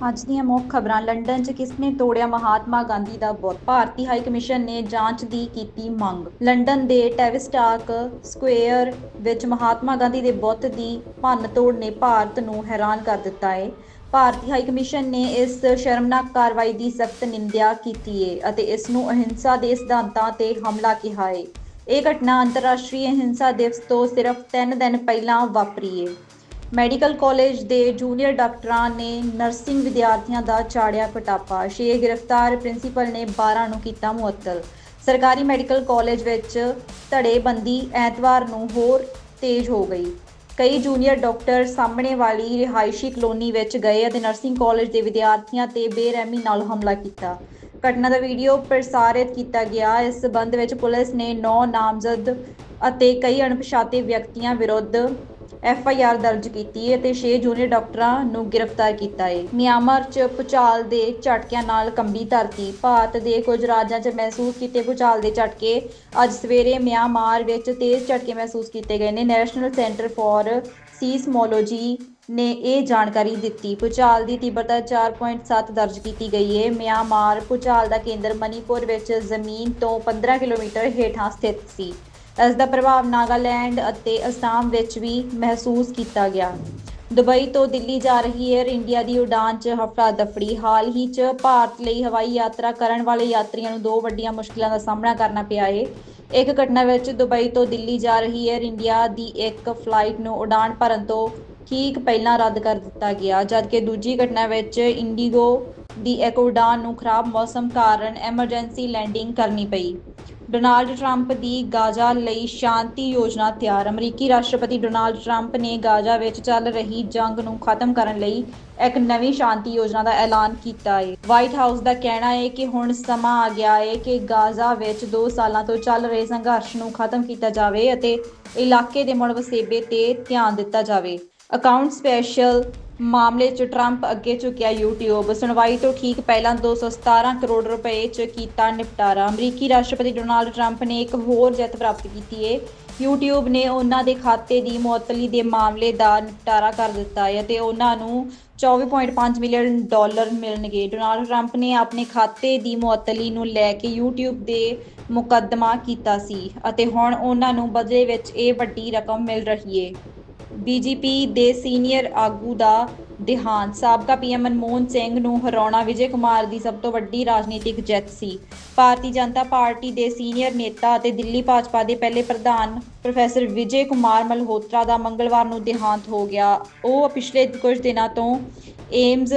ਅੱਜ ਦੀਆਂ ਮੁੱਖ ਖਬਰਾਂ, ਲੰਡਨ 'ਚ ਕਿਸ ਨੇ ਤੋੜਿਆ ਮਹਾਤਮਾ ਗਾਂਧੀ ਦਾ ਬੁੱਤ ਭਾਰਤੀ ਹਾਈ ਕਮਿਸ਼ਨ ਨੇ ਜਾਂਚ ਦੀ ਕੀਤੀ ਮੰਗ। ਲੰਡਨ ਦੇ ਟੈਵਿਸਟਾਕ ਸਕੁਅਰ ਵਿੱਚ ਮਹਾਤਮਾ ਗਾਂਧੀ ਦੇ ਬੁੱਤ ਦੀ ਭੰਨ-ਤੋੜ ਨੇ ਭਾਰਤ ਨੂੰ ਹੈਰਾਨ ਕਰ ਦਿੱਤਾ ਹੈ ਭਾਰਤੀ ਹਾਈ ਕਮਿਸ਼ਨ ਨੇ ਇਸ ਸ਼ਰਮਨਾਕ ਕਾਰਵਾਈ ਦੀ ਸਖਤ ਨਿੰਦਿਆ ਕੀਤੀ ਹੈ ਅਤੇ ਇਸ ਨੂੰ ਅਹਿੰਸਾ ਦੇ ਸਿਧਾਂਤਾਂ ਤੇ ਹਮਲਾ ਕਿਹਾ ਹੈ ਇਹ ਘਟਨਾ ਅੰਤਰਰਾਸ਼ਟਰੀ ਅਹਿੰਸਾ ਦਿਵਸ ਤੋਂ ਸਿਰਫ 3 ਦਿਨ ਪਹਿਲਾਂ ਵਾਪਰੀ ਹੈ ਮੈਡੀਕਲ ਕਾਲਜ ਦੇ ਜੂਨੀਅਰ ਡਾਕਟਰਾਂ ਨੇ ਨਰਸਿੰਗ ਵਿਦਿਆਰਥੀਆਂ ਦਾ ਚਾੜਿਆ ਪਟਾਪਾ। ਛੇ ਗ੍ਰਿਫਤਾਰ ਪ੍ਰਿੰਸੀਪਲ ਨੇ 12 ਨੂੰ ਕੀਤਾ ਮੁਅੱਤਲ। ਸਰਕਾਰੀ ਮੈਡੀਕਲ ਕਾਲਜ ਵਿੱਚ ਧੜੇਬੰਦੀ ਐਤਵਾਰ ਨੂੰ ਹੋਰ ਤੇਜ਼ ਹੋ ਗਈ। ਕਈ ਜੂਨੀਅਰ ਡਾਕਟਰ ਸਾਹਮਣੇ ਵਾਲੀ ਰਿਹਾਇਸ਼ੀ ਕਲੋਨੀ ਵਿੱਚ ਗਏ ਅਤੇ ਨਰਸਿੰਗ ਕਾਲਜ ਦੇ ਵਿਦਿਆਰਥੀਆਂ ਤੇ ਬੇਰਹਿਮੀ ਨਾਲ ਹਮਲਾ ਕੀਤਾ। ਘਟਨਾ ਦਾ ਵੀਡੀਓ ਪ੍ਰਸਾਰਿਤ ਕੀਤਾ ਗਿਆ। ਇਸ ਸਬੰਧ ਵਿੱਚ ਪੁਲਿਸ ਨੇ 9 ਨਾਮਜ਼ਦ ਅਤੇ ਕਈ ਅਣਪਛਾਤੇ ਵਿਅਕਤੀਆਂ ਵਿਰੁੱਧ ਐਫ ਆਈ ਆਰ ਦਰਜ ਕੀਤੀ ਹੈ ਅਤੇ 6 ਜੂਨੀਅਰ ਡਾਕਟਰਾਂ ਨੂੰ ਗ੍ਰਿਫਤਾਰ ਕੀਤਾ ਹੈ। ਮਿਆਂਮਾਰ 'ਚ ਭੂਚਾਲ ਦੇ ਝਟਕਿਆਂ ਨਾਲ ਕੰਬੀ ਧਰਤੀ। ਭਾਰਤ ਦੇ ਕੁਝ ਰਾਜਾਂ 'ਚ ਮਹਿਸੂਸ ਕੀਤੇ ਭੂਚਾਲ ਦੇ ਝਟਕੇ ਅੱਜ ਸਵੇਰੇ ਮਿਆਂਮਾਰ ਵਿੱਚ ਤੇਜ਼ ਝਟਕੇ ਮਹਿਸੂਸ ਕੀਤੇ ਗਏ ਨੇ। ਨੈਸ਼ਨਲ ਸੈਂਟਰ ਫਾਰ ਸੀਸਮੋਲੋਜੀ ਨੇ ਇਹ ਜਾਣਕਾਰੀ ਦਿੱਤੀ। ਭੂਚਾਲ ਦੀ ਤੀਬਰਤਾ 4.7 ਦਰਜ ਕੀਤੀ ਗਈ ਹੈ। ਮਿਆਂਮਾਰ ਭੂਚਾਲ ਦਾ ਕੇਂਦਰ ਮਨੀਪੁਰ ਵਿੱਚ ਜ਼ਮੀਨ ਤੋਂ 15 ਕਿਲੋਮੀਟਰ ਹੇਠਾਂ ਸਥਿਤ ਸੀ। ਇਸ ਦਾ ਪ੍ਰਭਾਵ ਨਾਗਾਲੈਂਡ ਅਤੇ ਅਸਾਮ ਵਿੱਚ ਵੀ ਮਹਿਸੂਸ ਕੀਤਾ ਗਿਆ। ਦੁਬਈ ਤੋਂ ਦਿੱਲੀ ਜਾ ਰਹੀ 에ਅਰ ਇੰਡੀਆ ਦੀ ਉਡਾਨ 'ਚ ਹਫੜਾ ਦਫੜੀ ਹਾਲ ਹੀ 'ਚ ਭਾਰਤ ਲਈ ਹਵਾਈ ਯਾਤਰਾ ਕਰਨ ਵਾਲੇ ਯਾਤਰੀਆਂ ਨੂੰ ਦੋ ਵੱਡੀਆਂ ਮੁਸ਼ਕਲਾਂ ਦਾ ਸਾਹਮਣਾ ਕਰਨਾ ਪਿਆ ਹੈ ਇੱਕ ਘਟਨਾ ਵਿੱਚ ਦੁਬਈ ਤੋਂ ਦਿੱਲੀ ਜਾ ਰਹੀ 에ਅਰ ਇੰਡੀਆ ਦੀ ਇੱਕ ਫਲਾਈਟ ਨੂੰ ਉਡਾਨ ਭਰਨ ਤੋਂ ਠੀਕ ਪਹਿਲਾਂ ਰੱਦ ਕਰ ਦਿੱਤਾ ਗਿਆ, ਜਦਕਿ ਦੂਜੀ ਘਟਨਾ ਵਿੱਚ ਇੰਡੀਗੋ ਦੀ ਇੱਕ ਉਡਾਨ ਨੂੰ ਖਰਾਬ ਮੌਸਮ ਕਾਰਨ ਐਮਰਜੈਂਸੀ ਲੈਂਡਿੰਗ ਕਰਨੀ ਪਈ। ਡੋਨਾਲਡ ਟਰੰਪ ਦੀ ਗਾਜ਼ਾ ਲਈ ਸ਼ਾਂਤੀ ਯੋਜਨਾ ਤਿਆਰ। ਅਮਰੀਕੀ ਰਾਸ਼ਟਰਪਤੀ ਡੋਨਾਲਡ ਟਰੰਪ ਨੇ ਗਾਜ਼ਾ ਵਿੱਚ ਚੱਲ ਰਹੀ ਜੰਗ ਨੂੰ ਖਤਮ ਕਰਨ ਲਈ ਇੱਕ ਨਵੀਂ ਸ਼ਾਂਤੀ ਯੋਜਨਾ ਦਾ ਐਲਾਨ ਕੀਤਾ ਹੈ। ਵਾਈਟ ਹਾਊਸ ਦਾ ਕਹਿਣਾ ਹੈ ਕਿ ਹੁਣ ਸਮਾਂ ਆ ਗਿਆ ਹੈ ਕਿ ਗਾਜ਼ਾ ਵਿੱਚ 2 ਸਾਲਾਂ ਤੋਂ ਚੱਲ ਰਹੇ ਸੰਘਰਸ਼ ਨੂੰ ਖਤਮ ਕੀਤਾ ਜਾਵੇ ਅਤੇ ਇਲਾਕੇ ਦੇ ਮੁੜ ਵਸੇਬੇ ਤੇ ਧਿਆਨ ਦਿੱਤਾ ਜਾਵੇ। ਅਕਾਊਂਟ ਸਪੈਸ਼ਲ ਮਾਮਲੇ 'ਚ ਟਰੰਪ ਅੱਗੇ ਝੁਕਿਆ YouTube ਸੁਣਵਾਈ ਤੋਂ ਠੀਕ ਪਹਿਲਾਂ 217 ਕਰੋੜ ਰੁਪਏ 'ਚ ਕੀਤਾ ਨਿਪਟਾਰਾ। ਅਮਰੀਕੀ ਰਾਸ਼ਟਰਪਤੀ ਡੋਨਾਲਡ ਟਰੰਪ ਨੇ ਇੱਕ ਹੋਰ ਜਿੱਤ ਪ੍ਰਾਪਤ ਕੀਤੀ ਏ। YouTube ਨੇ ਉਹਨਾਂ ਦੇ ਖਾਤੇ ਦੀ ਮੁਅੱਤਲੀ ਦੇ ਮਾਮਲੇ ਦਾ ਨਿਪਟਾਰਾ ਕਰ ਦਿੱਤਾ ਹੈ ਅਤੇ ਉਹਨਾਂ ਨੂੰ 24.5 ਮਿਲੀਅਨ ਡਾਲਰ ਮਿਲਣਗੇ। ਡੋਨਾਲਡ ਟਰੰਪ ਨੇ ਆਪਣੇ ਖਾਤੇ ਦੀ ਮੁਅੱਤਲੀ ਨੂੰ ਲੈ ਕੇ YouTube ਦੇ ਮੁਕੱਦਮਾ ਕੀਤਾ ਸੀ ਅਤੇ ਹੁਣ ਉਹਨਾਂ ਨੂੰ ਬਦਲੇ ਵਿੱਚ ਇਹ ਵੱਡੀ ਰਕਮ ਮਿਲ ਰਹੀ ਹੈ ਬੀਜੇਪੀ ਦੇ ਸੀਨੀਅਰ ਆਗੂ ਦਾ ਦੇਹਾਂਤ। ਸਾਬਕਾ ਪੀਐਮ ਮਨਮੋਹਨ ਸਿੰਘ ਨੂੰ ਹਰਾਉਣਾ ਵਿਜੇ ਕੁਮਾਰ ਦੀ ਸਭ ਤੋਂ ਵੱਡੀ ਰਾਜਨੀਤਿਕ ਜਿੱਤ ਸੀ। ਭਾਰਤੀ ਜਨਤਾ ਪਾਰਟੀ ਦੇ ਸੀਨੀਅਰ ਨੇਤਾ ਅਤੇ ਦਿੱਲੀ ਭਾਜਪਾ ਦੇ ਪਹਿਲੇ ਪ੍ਰਧਾਨ ਪ੍ਰੋਫੈਸਰ ਵਿਜੇ ਕੁਮਾਰ ਮਲਹੋਤਰਾ ਦਾ ਮੰਗਲਵਾਰ ਨੂੰ ਦੇਹਾਂਤ ਹੋ ਗਿਆ। ਉਹ ਪਿਛਲੇ ਕੁਝ ਦਿਨਾਂ ਤੋਂ ਏਮਜ਼,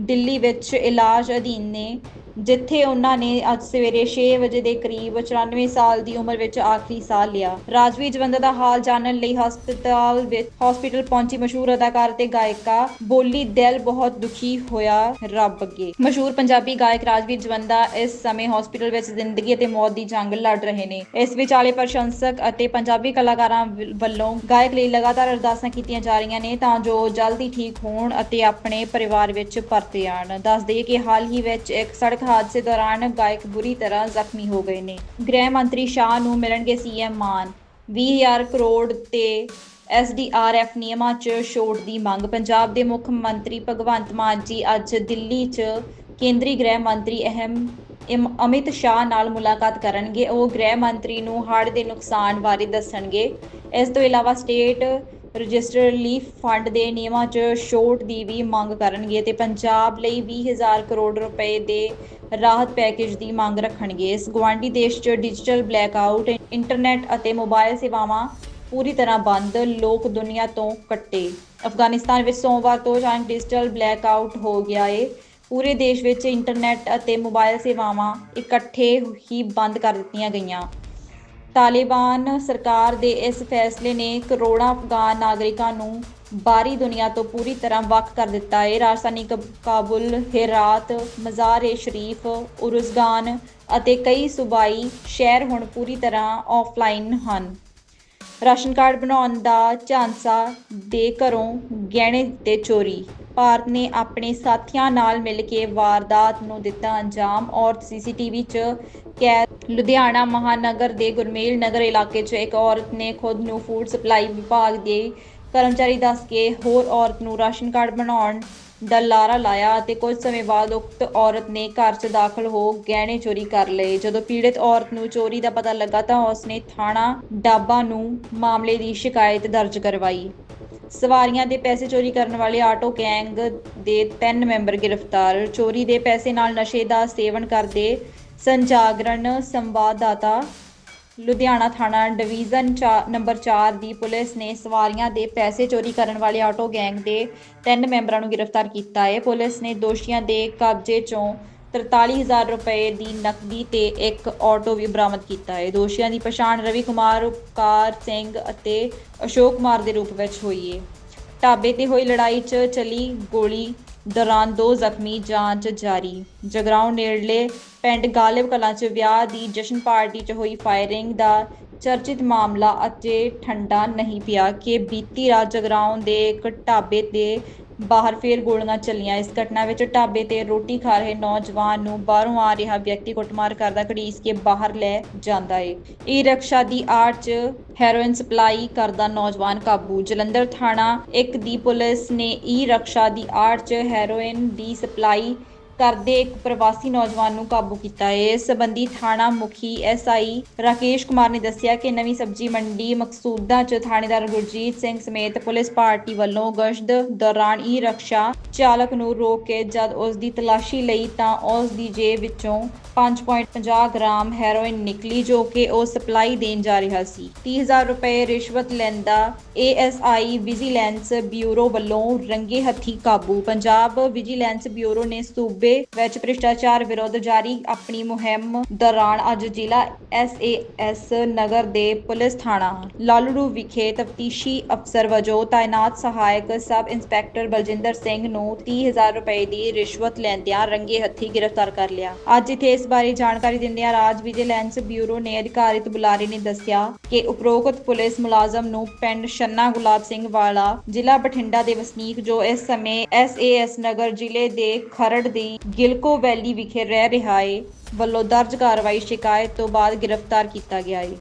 ਦਿੱਲੀ ਵਿੱਚ ਇਲਾਜ ਅਧੀਨ ਨੇ। ਜਿੱਥੇ ਉਹਨਾਂ ਨੇ ਅੱਜ ਸਵੇਰੇ 6 ਵਜੇ ਦੇ ਕਰੀਬ 94 ਸਾਲ ਦੀ ਉਮਰ ਵਿੱਚ ਆਖਰੀ ਸਾਹ ਲਿਆ। ਰਾਜਵੀਰ ਜਵੰਦਾ ਦਾ ਹਾਲ ਜਾਣਨ ਲਈ ਹਸਪਤਾਲ ਵਿੱਚ ਹਸਪੀਟਲ ਪਹੁੰਚੀ ਮਸ਼ਹੂਰ ਅਦਾਕਾਰ ਤੇ ਗਾਇਕਾ ਬੋਲੀ ਦਿਲ ਬਹੁਤ ਦੁਖੀ ਹੋਇਆ ਰੱਬ ਅੱਗੇ। ਮਸ਼ਹੂਰ ਪੰਜਾਬੀ ਗਾਇਕ ਰਾਜਵੀਰ ਜਵੰਦਾ ਇਸ ਸਮੇਂ ਹਸਪੀਟਲ ਵਿੱਚ ਜ਼ਿੰਦਗੀ ਅਤੇ ਮੌਤ ਦੀ ਜੰਗ ਲੜ ਰਹੇ ਨੇ। ਇਸ ਵਿਚਾਲੇ ਪ੍ਰਸ਼ੰਸਕ ਅਤੇ ਪੰਜਾਬੀ ਕਲਾਕਾਰਾਂ ਵੱਲੋਂ ਗਾਇਕ ਲਈ ਲਗਾਤਾਰ ਅਰਦਾਸਾਂ ਕੀਤੀਆਂ ਜਾ ਰਹੀਆਂ ਨੇ ਤਾਂ ਜੋ ਜਲਦੀ ਠੀਕ ਹੋਣ ਅਤੇ ਆਪਣੇ ਪਰਿਵਾਰ ਵਿੱਚ ਪਰਤੇ ਆਣ ਦੱਸ ਦਈਏ ਕਿ ਹਾਲ ਹੀ ਵਿੱਚ ਇੱਕ ਸੜਕ ਹਾਦਸੇ ਦੌਰਾਨ ਗਾਇਕ ਬੁਰੀ ਤਰ੍ਹਾਂ ਜ਼ਖਮੀ ਹੋ ਗਏ ਨੇ। ਗ੍ਰਹਿ ਮੰਤਰੀ ਸ਼ਾਹ ਨੂੰ ਮਿਲਣਗੇ ਸੀਐਮ ਮਾਨ। 20000 ਕਰੋੜ ਤੇ ਐਸਡੀਆਰਐਫ ਨਿਯਮਾਂ 'ਚ ਛੋਟ ਦੀ ਮੰਗ। ਪੰਜਾਬ ਦੇ ਮੁੱਖ ਮੰਤਰੀ ਭਗਵੰਤ ਮਾਨ ਜੀ ਅੱਜ ਦਿੱਲੀ 'ਚ ਕੇਂਦਰੀ ਗ੍ਰਹਿ ਮੰਤਰੀ ਅਹਿਮ ਅਮਿਤ ਸ਼ਾਹ ਨਾਲ ਮੁਲਾਕਾਤ ਕਰਨਗੇ। ਉਹ ਗ੍ਰਹਿ ਮੰਤਰੀ ਨੂੰ ਹੜ੍ਹ ਦੇ ਨੁਕਸਾਨ ਬਾਰੇ ਦੱਸਣਗੇ। ਇਸ ਤੋਂ ਇਲਾਵਾ ਸਟੇਟ ਰਜਿਸਟਰ ਰਿਲੀਫ ਫੰਡ ਦੇ ਨਿਯਮਾਂ 'ਚ ਛੋਟ ਦੀ ਵੀ ਮੰਗ ਕਰਨਗੇ ਤੇ ਪੰਜਾਬ ਲਈ 20000 ਕਰੋੜ ਰੁਪਏ ਦੇ ਰਾਹਤ ਪੈਕੇਜ ਦੀ ਮੰਗ ਰੱਖਣਗੇ। ਇਸ ਗਵਾਂਢੀ ਦੇਸ਼ 'ਚ ਡਿਜੀਟਲ ਬਲੈਕਆਊਟ, ਇੰਟਰਨੈਟ ਅਤੇ ਮੋਬਾਈਲ ਸੇਵਾਵਾਂ ਪੂਰੀ ਤਰ੍ਹਾਂ ਬੰਦ, ਲੋਕ ਦੁਨੀਆ ਤੋਂ ਕੱਟੇ। ਅਫਗਾਨਿਸਤਾਨ ਵਿੱਚ ਸੋਮਵਾਰ ਤੋਂ ਅਚਾਨਕ ਡਿਜੀਟਲ ਬਲੈਕਆਊਟ ਹੋ ਗਿਆ ਏ। ਪੂਰੇ ਦੇਸ਼ ਵਿੱਚ ਇੰਟਰਨੈਟ ਅਤੇ ਮੋਬਾਈਲ ਸੇਵਾਵਾਂ ਇਕੱਠੇ ਹੀ ਬੰਦ ਕਰ ਦਿੱਤੀਆਂ ਗਈਆਂ। ਤਾਲਿਬਾਨ ਸਰਕਾਰ ਦੇ ਇਸ ਫੈਸਲੇ ਨੇ ਕਰੋੜਾਂ ਅਫਗਾਨ ਨਾਗਰਿਕਾਂ ਨੂੰ ਬਾਹਰੀ ਦੁਨੀਆ ਤੋਂ ਪੂਰੀ ਤਰ੍ਹਾਂ ਵੱਖ ਕਰ ਦਿੱਤਾ ਹੈ। ਰਾਜਧਾਨੀ ਕਾਬੁਲ, ਹੇਰਾਤ ਮਜ਼ਾਰ-ਏ ਸ਼ਰੀਫ, ਉਰਜ਼ਗਾਨ ਅਤੇ ਕਈ ਸੂਬਾਈ ਸ਼ਹਿਰ ਹੁਣ ਪੂਰੀ ਤਰ੍ਹਾਂ ਆਫਲਾਈਨ ਹਨ। ਰਾਸ਼ਨ ਕਾਰਡ ਬਣਾਉਣ ਦਾ ਝਾਂਸਾ ਦੇ ਘਰੋਂ ਗਹਿਣੇ ਤੇ ਚੋਰੀ। ਭਾਰਤ ਨੇ ਆਪਣੇ ਸਾਥੀਆਂ ਨਾਲ ਮਿਲ ਕੇ ਵਾਰਦਾਤ ਨੂੰ ਦਿੱਤਾ ਅੰਜਾਮ। ਔਰਤ ਸੀਸੀਟੀਵੀ 'ਚ ਕੈਦ ਲੁਧਿਆਣਾ ਮਹਾਨਗਰ ਦੇ ਗੁਰਮੇਲ ਨਗਰ ਇਲਾਕੇ 'ਚ ਇੱਕ ਔਰਤ ਨੇ ਖੁਦ ਨੂੰ ਫੂਡ ਸਪਲਾਈ ਵਿਭਾਗ ਦੇ ਕਰਮਚਾਰੀ ਦੱਸ ਕੇ ਹੋਰ ਔਰਤ ਨੂੰ ਰਾਸ਼ਨ ਕਾਰਡ ਬਣਾਉਣ ਦਾ ਲਾਰਾ ਲਾਇਆ ਅਤੇ ਕੁਝ ਸਮੇਂ ਬਾਅਦ ਉਕਤ ਔਰਤ ਨੇ ਘਰ 'ਚ ਦਾਖਲ ਹੋ ਗਹਿਣੇ ਚੋਰੀ ਕਰ ਲਏ। ਜਦੋਂ ਪੀੜਤ ਔਰਤ ਨੂੰ ਚੋਰੀ ਦਾ ਪਤਾ ਲੱਗਾ ਤਾਂ ਉਸਨੇ ਥਾਣਾ ਡਾਬਾ ਨੂੰ ਮਾਮਲੇ ਦੀ ਸ਼ਿਕਾਇਤ ਦਰਜ ਕਰਵਾਈ। ਸਵਾਰੀਆਂ ਦੇ ਪੈਸੇ ਚੋਰੀ ਕਰਨ ਵਾਲੇ ਆਟੋ ਗੈਂਗ ਦੇ ਤਿੰਨ ਮੈਂਬਰ ਗ੍ਰਿਫਤਾਰ। ਚੋਰੀ ਦੇ ਪੈਸੇ ਨਾਲ ਨਸ਼ੇ ਦਾ ਸੇਵਨ ਕਰਦੇ ਸੰਜਾਗਰਣ ਸੰਵਾਦਦਾਤਾ, ਲੁਧਿਆਣਾ ਥਾਣਾ ਡਿਵੀਜ਼ਨ ਚਾ- ਨੰਬਰ 4 ਦੀ ਪੁਲਿਸ ਨੇ ਸਵਾਰੀਆਂ ਦੇ ਪੈਸੇ ਚੋਰੀ ਕਰਨ ਵਾਲੇ ਆਟੋ ਗੈਂਗ ਦੇ ਤਿੰਨ ਮੈਂਬਰਾਂ ਨੂੰ ਗ੍ਰਿਫਤਾਰ ਕੀਤਾ ਹੈ। ਪੁਲਿਸ ਨੇ ਦੋਸ਼ੀਆਂ ਦੇ ਕਬਜ਼ੇ ਚੋਂ 43000 ਰੁਪਏ ਦੀ ਨਕਦੀ ਤੇ ਇੱਕ ਆਟੋ ਵੀ ਬਰਾਮਦ ਕੀਤਾ ਹੈ। ਦੋਸ਼ੀਆਂ ਦੀ ਪਛਾਣ ਰਵੀ ਕੁਮਾਰ ਉਪਕਾਰ ਸਿੰਘ ਅਤੇ ਅਸ਼ੋਕ ਕੁਮਾਰ ਦੇ ਰੂਪ ਵਿੱਚ ਹੋਈ ਹੈ। ਢਾਬੇ ਤੇ ਹੋਈ ਲੜਾਈ 'ਚ ਚਲੀ ਗੋਲੀ ਦੌਰਾਨ ਦੋ ਜ਼ਖਮੀ ਜਾਂਚ ਜਾਰੀ। ਜਗਰਾਉਂ ਨੇੜਲੇ ਪਿੰਡ ਗਾਲਿਬ ਕਲਾਂ 'ਚ ਵਿਆਹ ਦੀ ਜਸ਼ਨ ਪਾਰਟੀ 'ਚ ਹੋਈ ਫਾਇਰਿੰਗ ਦਾ ਚਰਚਿਤ ਮਾਮਲਾ ਅਜੇ ਠੰਡਾ ਨਹੀਂ ਪਿਆ। ਕਿ ਬੀਤੀ ਰਾਤ ਜਗਰਾਉਂ ਦੇ ਇੱਕ ਢਾਬੇ ਤੇ ਬਾਹਰ ਫੇਰ ਗੋਲੀਆਂ ਚੱਲੀਆਂ। ਇਸ ਘਟਨਾ ਵਿੱਚ ਢਾਬੇ ਤੇ ਰੋਟੀ ਖਾ ਰਹੇ ਨੌਜਵਾਨ ਨੂੰ ਬਾਹਰੋਂ ਆ ਰਿਹਾ ਵਿਅਕਤੀ ਕੁੱਟਮਾਰ ਕਰਦਾ ਘੜੀਸ ਕੇ ਬਾਹਰ ਲੈ ਜਾਂਦਾ ਏ। ਈ ਰਕਸ਼ਾ ਦੀ ਆੜ 'ਚ ਹੈਰੋਇਨ ਸਪਲਾਈ ਕਰਦਾ ਨੌਜਵਾਨ ਕਾਬੂ। ਜਲੰਧਰ ਥਾਣਾ 1 ਦੀ ਪੁਲਿਸ ਨੇ ਈ ਰਕਸ਼ਾ ਦੀ ਆੜ 'ਚ ਹੈਰੋਇਨ ਦੀ ਸਪਲਾਈ ਕਰਦੇ ਇੱਕ ਪ੍ਰਵਾਸੀ ਨੌਜਵਾਨ ਨੂੰ ਕਾਬੂ ਕੀਤਾ। ਹੈ ਇਸ ਸੰਬੰਧੀ ਥਾਣਾ ਮੁਖੀ ਐਸਆਈ ਰਾਕੇਸ਼ ਕੁਮਾਰ ਨੇ ਦੱਸਿਆ ਕਿ ਨਵੀਂ ਸਬਜ਼ੀ ਮੰਡੀ ਮਕਸੂਦਾਂ ਚ ਥਾਣੇਦਾਰ ਗੁਰਜੀਤ ਸਿੰਘ ਸਮੇਤ ਪੁਲਿਸ ਪਾਰਟੀ ਵੱਲੋਂ ਗਸ਼ਤ ਦੌਰਾਨ ਈ ਰਕਸ਼ਾ ਚਾਲਕ ਨੂੰ ਰੋਕ ਕੇ ਜਦ ਉਸ ਦੀ ਤਲਾਸ਼ੀ ਲਈ ਤਾਂ ਉਸ ਦੀ ਜੇਬ ਵਿੱਚੋਂ 5.50 ਗ੍ਰਾਮ ਹੈਰੋਇਨ ਨਿਕਲੀ ਜੋ ਕਿ ਉਹ ਸਪਲਾਈ ਦੇਣ ਜਾ ਰਿਹਾ ਸੀ। 30000 ਰੁਪਏ ਰਿਸ਼ਵਤ ਲੈਂਦਾ ਏਐਸਆਈ ਵਿਜੀਲੈਂਸ ਬਿਊਰੋ ਵੱਲੋਂ ਰੰਗੇ ਹੱਥੀ ਕਾਬੂ। ਪੰਜਾਬ ਵਿਜੀਲੈਂਸ ਬਿਊਰੋ ਨੇ ਸੂਬੇ ਵਿੱਚ ਭ੍ਰਿਸ਼ਟਾਚਾਰ ਵਿਰੁੱਧ ਜਾਰੀ ਆਪਣੀ ਮੁਹਿੰਮ ਦੌਰਾਨ ਅੱਜ ਜ਼ਿਲ੍ਹਾ ਐਸਏਐਸ ਨਗਰ ਦੇ ਪੁਲਿਸ ਥਾਣਾ ਲਾਲੜੂ ਵਿਖੇ ਤਫਤੀਸ਼ੀ ਅਫਸਰ ਵਜੋਂ ਤਾਇਨਾਤ ਸਹਾਇਕ ਸਬ ਇੰਸਪੈਕਟਰ ਬਲਜਿੰਦਰ ਸਿੰਘ ਨੂੰ 30000 ਰੁਪਏ ਦੀ ਰਿਸ਼ਵਤ ਲੈਂਦਿਆਂ ਰੰਗੇ ਹੱਥੀ ਗ੍ਰਿਫਤਾਰ ਕਰ ਲਿਆ। ਅੱਜ ਇੱਥੇ ਇਸ ਬਾਰੇ ਜਾਣਕਾਰੀ ਦਿੰਦਿਆਂ ਰਾਜ ਵਿਜੀਲੈਂਸ ਬਿਊਰੋ ਨੇ ਅਧਿਕਾਰਿਤ ਬੁਲਾਰੇ ਨੇ ਦੱਸਿਆ ਕਿ ਉਪਰੋਕਤ ਪੁਲਿਸ ਮੁਲਾਜ਼ਮ ਨੂੰ ਪਿੰਡ ਛੰਨਾ ਗੁਲਾਬ ਸਿੰਘ ਵਾਲਾ ਜ਼ਿਲ੍ਹਾ ਬਠਿੰਡਾ ਦੇ ਵਸਨੀਕ ਜੋ ਇਸ ਸਮੇਂ ਐਸਏਐਸ ਨਗਰ ਜ਼ਿਲ੍ਹੇ ਦੇ ਖਰੜ ਦੀ ਗਿਲਕੋ ਵੈਲੀ ਵਿਖੇ ਰਹਿ ਰਿਹਾ ਹੈ ਵੱਲੋਂ ਦਰਜ ਕਾਰਵਾਈ ਸ਼ਿਕਾਇਤ ਤੋਂ ਬਾਅਦ ਗ੍ਰਿਫਤਾਰ ਕੀਤਾ ਗਿਆ ਏ।